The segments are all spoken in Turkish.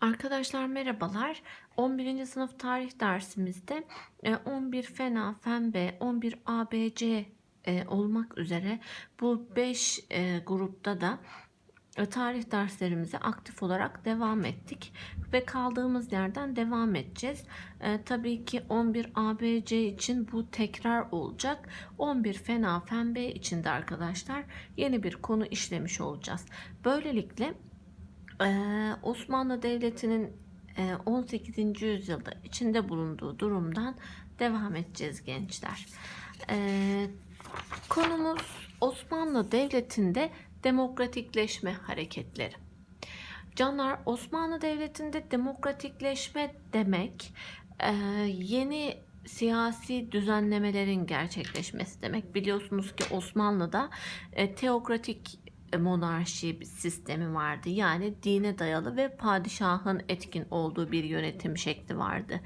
Arkadaşlar merhabalar. 11. sınıf tarih dersimizde e, 11 Fena, Fen B, 11 ABC e, olmak üzere bu 5 grupta da e, tarih derslerimize aktif olarak devam ettik ve kaldığımız yerden devam edeceğiz. E, tabii ki 11 ABC için bu tekrar olacak. 11 Fena, Fen B için de arkadaşlar yeni bir konu işlemiş olacağız. Böylelikle ee, Osmanlı Devleti'nin e, 18. yüzyılda içinde bulunduğu durumdan devam edeceğiz gençler. Ee, konumuz Osmanlı Devleti'nde demokratikleşme hareketleri. Canlar Osmanlı Devleti'nde demokratikleşme demek e, yeni siyasi düzenlemelerin gerçekleşmesi demek. Biliyorsunuz ki Osmanlı'da e, teokratik monarşi sistemi vardı. Yani dine dayalı ve padişahın etkin olduğu bir yönetim şekli vardı.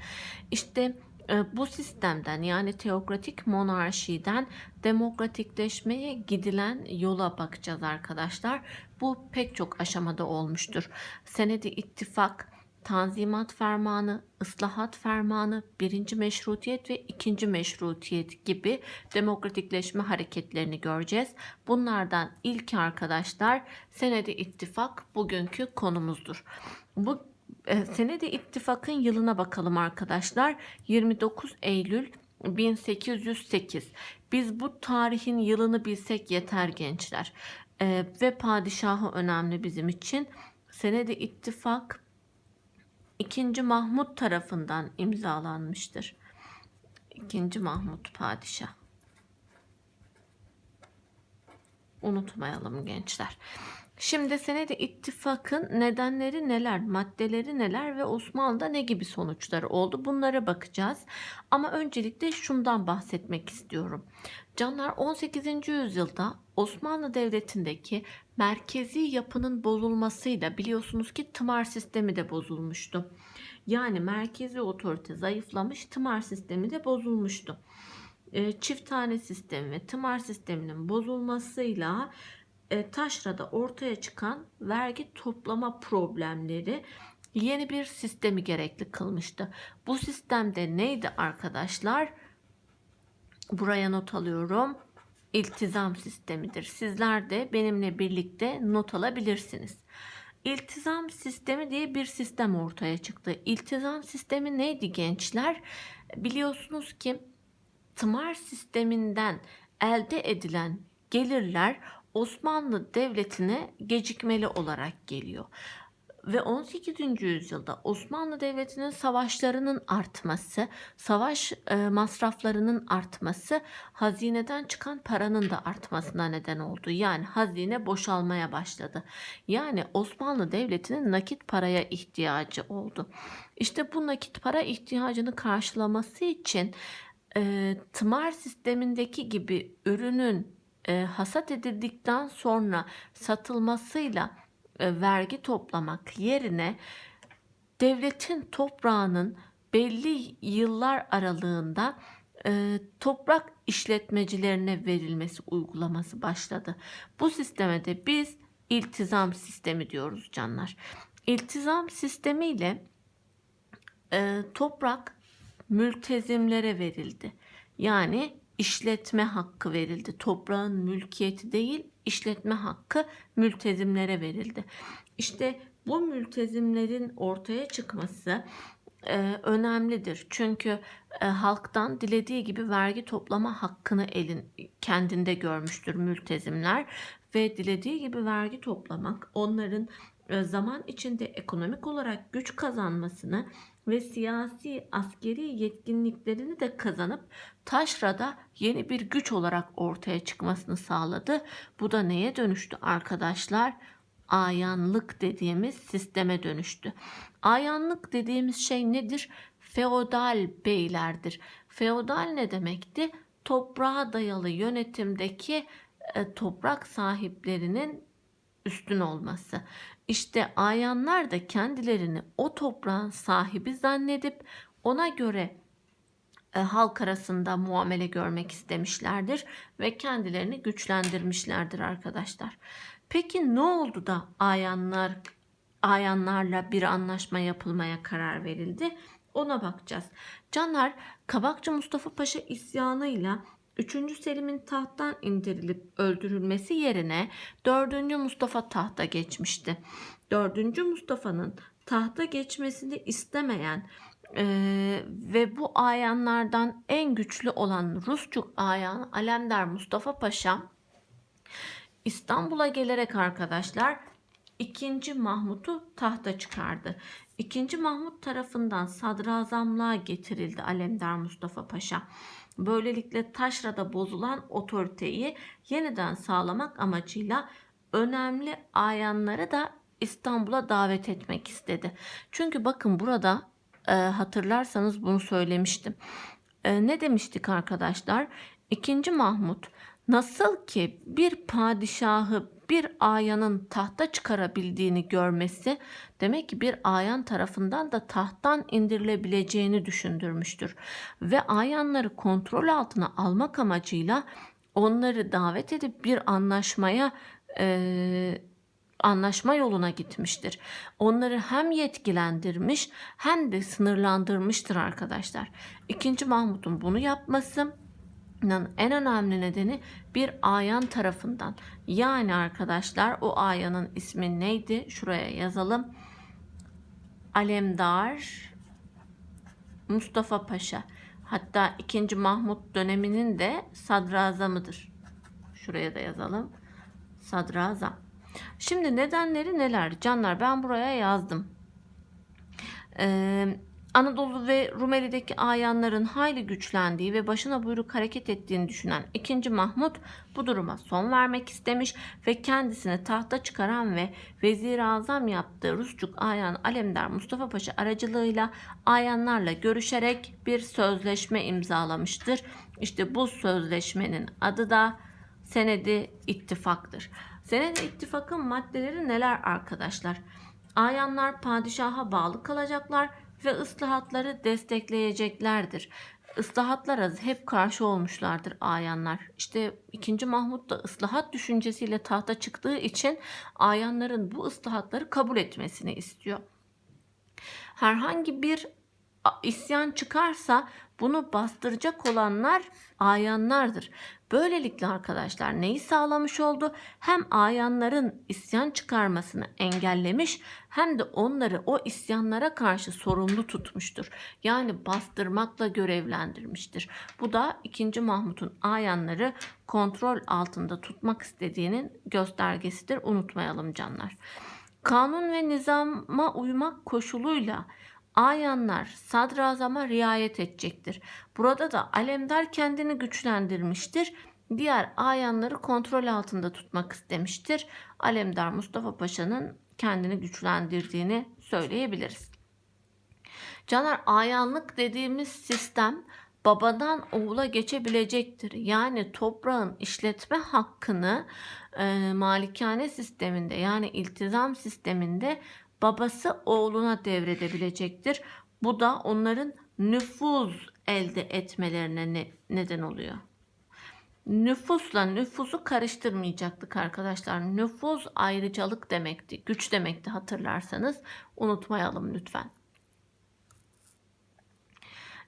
İşte e, bu sistemden yani teokratik monarşiden demokratikleşmeye gidilen yola bakacağız arkadaşlar. Bu pek çok aşamada olmuştur. Senedi ittifak, Tanzimat Fermanı, Islahat Fermanı, birinci Meşrutiyet ve ikinci Meşrutiyet gibi demokratikleşme hareketlerini göreceğiz. Bunlardan ilk arkadaşlar Senedi İttifak bugünkü konumuzdur. Bu e, Senedi İttifak'ın yılına bakalım arkadaşlar. 29 Eylül 1808. Biz bu tarihin yılını bilsek yeter gençler. E, ve padişahı önemli bizim için. Senedi İttifak 2. Mahmut tarafından imzalanmıştır. 2. Mahmut padişah. Unutmayalım gençler. Şimdi senedi ittifakın nedenleri neler, maddeleri neler ve Osmanlı'da ne gibi sonuçları oldu bunlara bakacağız. Ama öncelikle şundan bahsetmek istiyorum. Canlar 18. yüzyılda Osmanlı Devleti'ndeki merkezi yapının bozulmasıyla biliyorsunuz ki tımar sistemi de bozulmuştu. Yani merkezi otorite zayıflamış, tımar sistemi de bozulmuştu. E, çift tane sistemi ve tımar sisteminin bozulmasıyla e, taşrada ortaya çıkan vergi toplama problemleri yeni bir sistemi gerekli kılmıştı. Bu sistemde neydi arkadaşlar? Buraya not alıyorum. İltizam sistemidir. Sizler de benimle birlikte not alabilirsiniz. İltizam sistemi diye bir sistem ortaya çıktı. İltizam sistemi neydi gençler? Biliyorsunuz ki tımar sisteminden elde edilen gelirler Osmanlı Devleti'ne gecikmeli olarak geliyor. Ve 18. yüzyılda Osmanlı Devleti'nin savaşlarının artması, savaş e, masraflarının artması hazineden çıkan paranın da artmasına neden oldu. Yani hazine boşalmaya başladı. Yani Osmanlı Devleti'nin nakit paraya ihtiyacı oldu. İşte bu nakit para ihtiyacını karşılaması için e, tımar sistemindeki gibi ürünün e, hasat edildikten sonra satılmasıyla e, vergi toplamak yerine devletin toprağının belli yıllar aralığında e, toprak işletmecilerine verilmesi uygulaması başladı. Bu sisteme de biz iltizam sistemi diyoruz canlar. İltizam sistemiyle e, toprak mültezimlere verildi. Yani işletme hakkı verildi. Toprağın mülkiyeti değil, işletme hakkı mültezimlere verildi. İşte bu mültezimlerin ortaya çıkması e, önemlidir. Çünkü e, halktan dilediği gibi vergi toplama hakkını elin kendinde görmüştür mültezimler ve dilediği gibi vergi toplamak onların zaman içinde ekonomik olarak güç kazanmasını ve siyasi askeri yetkinliklerini de kazanıp taşrada yeni bir güç olarak ortaya çıkmasını sağladı. Bu da neye dönüştü arkadaşlar? Ayanlık dediğimiz sisteme dönüştü. Ayanlık dediğimiz şey nedir? Feodal beylerdir. Feodal ne demekti? Toprağa dayalı yönetimdeki e, toprak sahiplerinin üstün olması. İşte ayanlar da kendilerini o toprağın sahibi zannedip ona göre e, halk arasında muamele görmek istemişlerdir ve kendilerini güçlendirmişlerdir arkadaşlar. Peki ne oldu da ayanlar ayanlarla bir anlaşma yapılmaya karar verildi. Ona bakacağız. Canlar Kabakçı Mustafa Paşa isyanıyla 3. Selim'in tahttan indirilip öldürülmesi yerine 4. Mustafa tahta geçmişti. 4. Mustafa'nın tahta geçmesini istemeyen eee, ve bu ayanlardan en güçlü olan Rusçuk ayan Alemdar Mustafa Paşa İstanbul'a gelerek arkadaşlar 2. Mahmut'u tahta çıkardı. 2. Mahmut tarafından sadrazamlığa getirildi Alemdar Mustafa Paşa. Böylelikle taşrada bozulan otoriteyi yeniden sağlamak amacıyla önemli ayanları da İstanbul'a davet etmek istedi. Çünkü bakın burada e, hatırlarsanız bunu söylemiştim. E, ne demiştik arkadaşlar? İkinci Mahmut nasıl ki bir padişahı bir ayanın tahta çıkarabildiğini görmesi demek ki bir ayan tarafından da tahttan indirilebileceğini düşündürmüştür. Ve ayanları kontrol altına almak amacıyla onları davet edip bir anlaşmaya e, anlaşma yoluna gitmiştir. Onları hem yetkilendirmiş hem de sınırlandırmıştır arkadaşlar. İkinci Mahmut'un bunu yapması en önemli nedeni bir ayan tarafından. Yani arkadaşlar o ayanın ismi neydi? Şuraya yazalım. Alemdar Mustafa Paşa. Hatta 2. Mahmut döneminin de sadrazamıdır. Şuraya da yazalım. Sadrazam. Şimdi nedenleri neler? Canlar ben buraya yazdım. Ee, Anadolu ve Rumeli'deki ayanların hayli güçlendiği ve başına buyruk hareket ettiğini düşünen 2. Mahmut bu duruma son vermek istemiş ve kendisini tahta çıkaran ve vezir azam yaptığı Rusçuk ayan Alemdar Mustafa Paşa aracılığıyla ayanlarla görüşerek bir sözleşme imzalamıştır. İşte bu sözleşmenin adı da Senedi İttifaktır. Senedi İttifakın maddeleri neler arkadaşlar? Ayanlar padişaha bağlı kalacaklar ve ıslahatları destekleyeceklerdir. Islahatlara hep karşı olmuşlardır ayanlar. İşte 2. Mahmut da ıslahat düşüncesiyle tahta çıktığı için ayanların bu ıslahatları kabul etmesini istiyor. Herhangi bir isyan çıkarsa bunu bastıracak olanlar ayanlardır. Böylelikle arkadaşlar neyi sağlamış oldu? Hem ayanların isyan çıkarmasını engellemiş hem de onları o isyanlara karşı sorumlu tutmuştur. Yani bastırmakla görevlendirmiştir. Bu da 2. Mahmut'un ayanları kontrol altında tutmak istediğinin göstergesidir. Unutmayalım canlar. Kanun ve nizama uymak koşuluyla ayanlar sadrazama riayet edecektir. Burada da Alemdar kendini güçlendirmiştir. Diğer ayanları kontrol altında tutmak istemiştir. Alemdar Mustafa Paşa'nın kendini güçlendirdiğini söyleyebiliriz. Caner ayanlık dediğimiz sistem babadan oğula geçebilecektir. Yani toprağın işletme hakkını e, malikane sisteminde yani iltizam sisteminde babası oğluna devredebilecektir. Bu da onların nüfuz elde etmelerine ne, neden oluyor. Nüfusla nüfusu karıştırmayacaktık arkadaşlar. Nüfuz ayrıcalık demekti, güç demekti hatırlarsanız. Unutmayalım lütfen.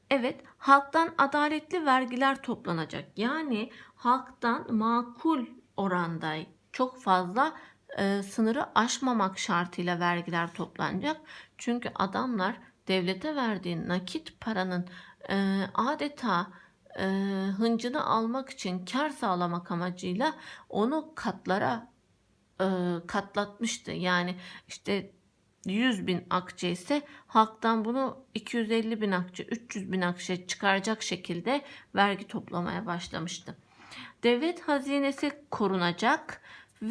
Evet, halktan adaletli vergiler toplanacak. Yani halktan makul oranda çok fazla e, sınırı aşmamak şartıyla vergiler toplanacak. Çünkü adamlar devlete verdiği nakit paranın e, adeta e, hıncını almak için kar sağlamak amacıyla onu katlara e, katlatmıştı. Yani işte 100 bin akçe ise halktan bunu 250 bin akçe, 300 bin akçe çıkaracak şekilde vergi toplamaya başlamıştı. Devlet hazinesi korunacak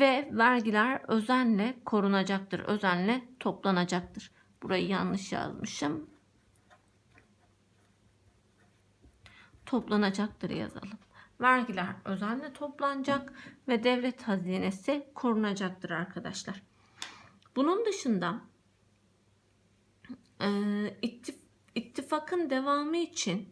ve vergiler özenle korunacaktır, özenle toplanacaktır. Burayı yanlış yazmışım. Toplanacaktır yazalım. Vergiler özenle toplanacak ve devlet hazinesi korunacaktır arkadaşlar. Bunun dışında e, ittif, ittifakın devamı için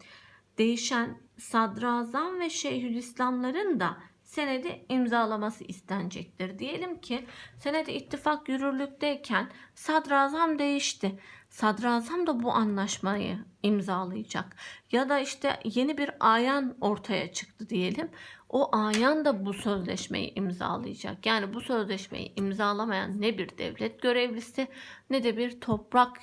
değişen sadrazam ve şeyhülislamların da senedi imzalaması istenecektir. Diyelim ki senedi ittifak yürürlükteyken sadrazam değişti. Sadrazam da bu anlaşmayı imzalayacak. Ya da işte yeni bir ayan ortaya çıktı diyelim. O ayan da bu sözleşmeyi imzalayacak. Yani bu sözleşmeyi imzalamayan ne bir devlet görevlisi ne de bir toprak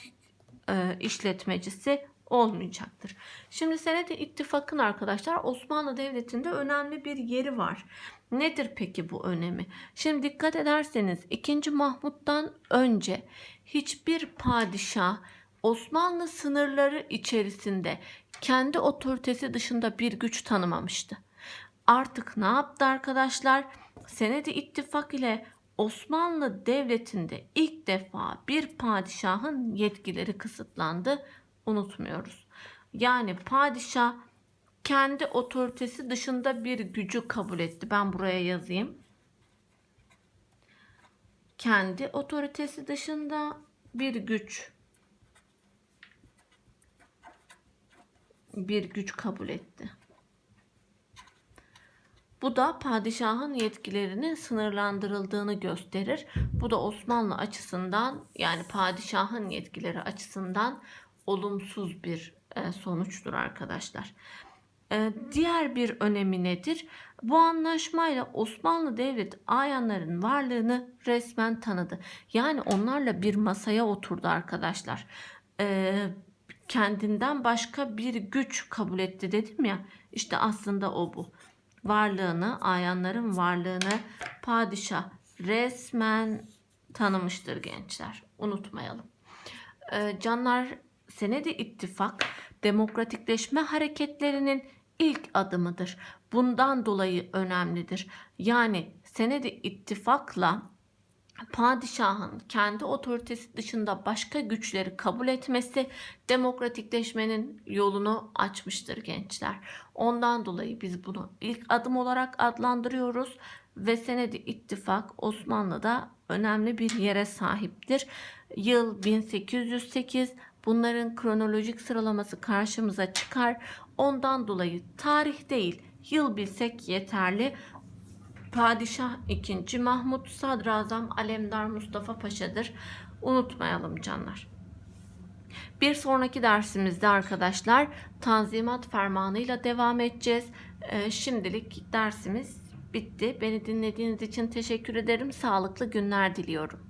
e, işletmecisi olmayacaktır. Şimdi senedi ittifakın arkadaşlar Osmanlı Devleti'nde önemli bir yeri var. Nedir peki bu önemi? Şimdi dikkat ederseniz 2. Mahmut'tan önce hiçbir padişah Osmanlı sınırları içerisinde kendi otoritesi dışında bir güç tanımamıştı. Artık ne yaptı arkadaşlar? Senedi ittifak ile Osmanlı Devleti'nde ilk defa bir padişahın yetkileri kısıtlandı. Unutmuyoruz. Yani padişah kendi otoritesi dışında bir gücü kabul etti. Ben buraya yazayım. Kendi otoritesi dışında bir güç bir güç kabul etti. Bu da padişahın yetkilerinin sınırlandırıldığını gösterir. Bu da Osmanlı açısından yani padişahın yetkileri açısından olumsuz bir e, sonuçtur arkadaşlar. E, diğer bir önemi nedir? Bu anlaşmayla Osmanlı Devleti ayanların varlığını resmen tanıdı. Yani onlarla bir masaya oturdu arkadaşlar. E, kendinden başka bir güç kabul etti dedim ya. İşte aslında o bu. Varlığını, ayanların varlığını padişah resmen tanımıştır gençler. Unutmayalım. Canlar senedi ittifak demokratikleşme hareketlerinin ilk adımıdır. Bundan dolayı önemlidir. Yani senedi ittifakla padişahın kendi otoritesi dışında başka güçleri kabul etmesi demokratikleşmenin yolunu açmıştır gençler. Ondan dolayı biz bunu ilk adım olarak adlandırıyoruz ve senedi ittifak Osmanlı'da önemli bir yere sahiptir. Yıl 1808 bunların kronolojik sıralaması karşımıza çıkar. Ondan dolayı tarih değil yıl bilsek yeterli. Padişah 2. Mahmut Sadrazam Alemdar Mustafa Paşa'dır. Unutmayalım canlar. Bir sonraki dersimizde arkadaşlar Tanzimat Fermanı'yla devam edeceğiz. Ee, şimdilik dersimiz bitti. Beni dinlediğiniz için teşekkür ederim. Sağlıklı günler diliyorum.